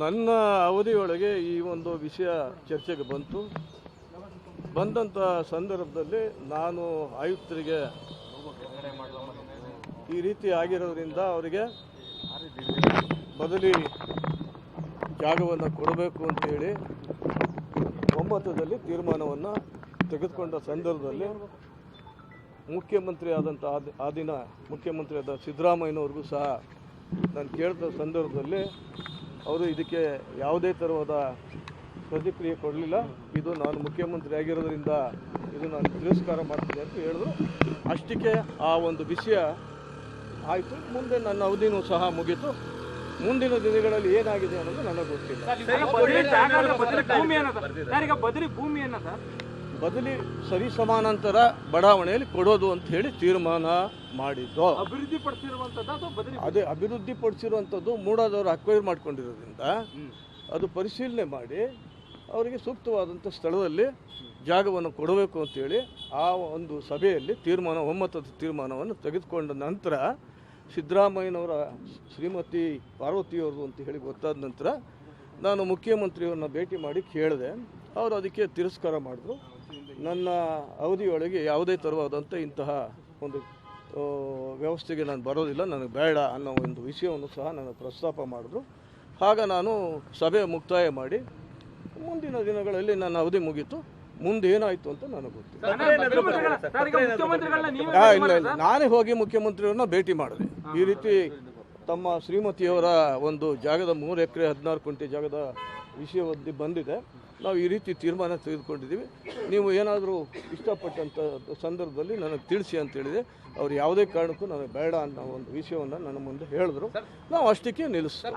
ನನ್ನ ಅವಧಿಯೊಳಗೆ ಈ ಒಂದು ವಿಷಯ ಚರ್ಚೆಗೆ ಬಂತು. ಬಂದಂಥ ಸಂದರ್ಭದಲ್ಲಿ ನಾನು ಆಯುಕ್ತರಿಗೆ ಈ ರೀತಿ ಆಗಿರೋದ್ರಿಂದ ಅವರಿಗೆ ಬದಲಿ ಜಾಗವನ್ನು ಕೊಡಬೇಕು ಅಂತೇಳಿ ಒಮ್ಮತದಲ್ಲಿ ತೀರ್ಮಾನವನ್ನು ತೆಗೆದುಕೊಂಡ ಸಂದರ್ಭದಲ್ಲಿ ಮುಖ್ಯಮಂತ್ರಿ ಆದಂಥ ಆ ದಿನ ಮುಖ್ಯಮಂತ್ರಿ ಆದ ಸಿದ್ದರಾಮಯ್ಯನವ್ರಿಗೂ ಸಹ ನಾನು ಕೇಳಿದ ಸಂದರ್ಭದಲ್ಲಿ ಅವರು ಇದಕ್ಕೆ ಯಾವುದೇ ಥರವಾದ ಪ್ರತಿಕ್ರಿಯೆ ಕೊಡಲಿಲ್ಲ. ಇದು ನಾನು ಮುಖ್ಯಮಂತ್ರಿ ಆಗಿರೋದ್ರಿಂದ ಇದು ನಾನು ತಿರಸ್ಕಾರ ಮಾಡ್ತೀನಿ ಅಂತ ಹೇಳಿದ್ರು. ಅಷ್ಟಕ್ಕೆ ಆ ಒಂದು ವಿಷಯ ಆಯಿತು. ಮುಂದೆ ನನ್ನ ಅವಧಿನೂ ಸಹ ಮುಗೀತು. ಮುಂದಿನ ದಿನಗಳಲ್ಲಿ ಏನಾಗಿದೆ ಅನ್ನೋದು ನನಗೆ ಗೊತ್ತಿಲ್ಲ. ಭೂಮಿ ಬದಲಿ ಸರಿ ಸಮಾನಾಂತರ ಬಡಾವಣೆಯಲ್ಲಿ ಕೊಡೋದು ಅಂತ ಹೇಳಿ ತೀರ್ಮಾನ ಮಾಡಿದ್ದು. ಅಭಿವೃದ್ಧಿ ಬದಲಿ ಅದೇ ಅಭಿವೃದ್ಧಿ ಪಡಿಸಿರುವಂಥದ್ದು ಮೂಡಾದವರು ಅಕ್ವೈರ್ ಮಾಡ್ಕೊಂಡಿರೋದ್ರಿಂದ ಅದು ಪರಿಶೀಲನೆ ಮಾಡಿ ಅವರಿಗೆ ಸೂಕ್ತವಾದಂಥ ಸ್ಥಳದಲ್ಲಿ ಜಾಗವನ್ನು ಕೊಡಬೇಕು ಅಂತೇಳಿ ಆ ಒಂದು ಸಭೆಯಲ್ಲಿ ತೀರ್ಮಾನ ಒಮ್ಮತದ ತೀರ್ಮಾನವನ್ನು ತೆಗೆದುಕೊಂಡ ನಂತರ ಸಿದ್ದರಾಮಯ್ಯನವರ ಶ್ರೀಮತಿ ಪಾರ್ವತಿಯವರು ಅಂತ ಹೇಳಿ ಗೊತ್ತಾದ ನಂತರ ನಾನು ಮುಖ್ಯಮಂತ್ರಿಯವ್ರನ್ನ ಭೇಟಿ ಮಾಡಿ ಕೇಳಿದೆ. ಅವರು ಅದಕ್ಕೆ ತಿರಸ್ಕಾರ ಮಾಡಿದ್ರು. ನನ್ನ ಅವಧಿಯೊಳಗೆ ಯಾವುದೇ ತರವಾದಂಥ ಇಂತಹ ಒಂದು ವ್ಯವಸ್ಥೆಗೆ ನಾನು ಬರೋದಿಲ್ಲ. ನನಗೆ ಬೇಡ ಅನ್ನೋ ಒಂದು ವಿಷಯವನ್ನು ಸಹ ನಾನು ಪ್ರಸ್ತಾಪ ಮಾಡಿದ್ರು. ಆಗ ನಾನು ಸಭೆ ಮುಕ್ತಾಯ ಮಾಡಿ ಮುಂದಿನ ದಿನಗಳಲ್ಲಿ ನನ್ನ ಅವಧಿ ಮುಗೀತು. ಮುಂದೆ ಏನಾಯಿತು ಅಂತ ನನಗೆ ಗೊತ್ತಿಲ್ಲ. ಇಲ್ಲ ಇಲ್ಲ. ನಾನೇ ಹೋಗಿ ಮುಖ್ಯಮಂತ್ರಿಯವ್ರನ್ನ ಭೇಟಿ ಮಾಡಿದೆ. ಈ ರೀತಿ ತಮ್ಮ ಶ್ರೀಮತಿಯವರ ಒಂದು ಜಾಗದ ಮೂರು ಎಕರೆ ಹದಿನಾರು ಕುಂಟೆ ಜಾಗದ ವಿಷಯ ಬಂದಿದೆ. ನಾವು ಈ ರೀತಿ ತೀರ್ಮಾನ ತೆಗೆದುಕೊಂಡಿದ್ದೀವಿ. ನೀವು ಏನಾದರೂ ಇಷ್ಟಪಟ್ಟಂಥ ಸಂದರ್ಭದಲ್ಲಿ ನನಗೆ ತಿಳಿಸಿ ಅಂತ ಹೇಳಿದೆ. ಅವ್ರು ಯಾವುದೇ ಕಾರಣಕ್ಕೂ ನನಗೆ ಬೇಡ ಅನ್ನೋ ಒಂದು ವಿಷಯವನ್ನು ನನ್ನ ಮುಂದೆ ಹೇಳಿದ್ರು. ನಾವು ಅಷ್ಟಕ್ಕೆ ನಿಲ್ಲಿಸ್ತೀವಿ.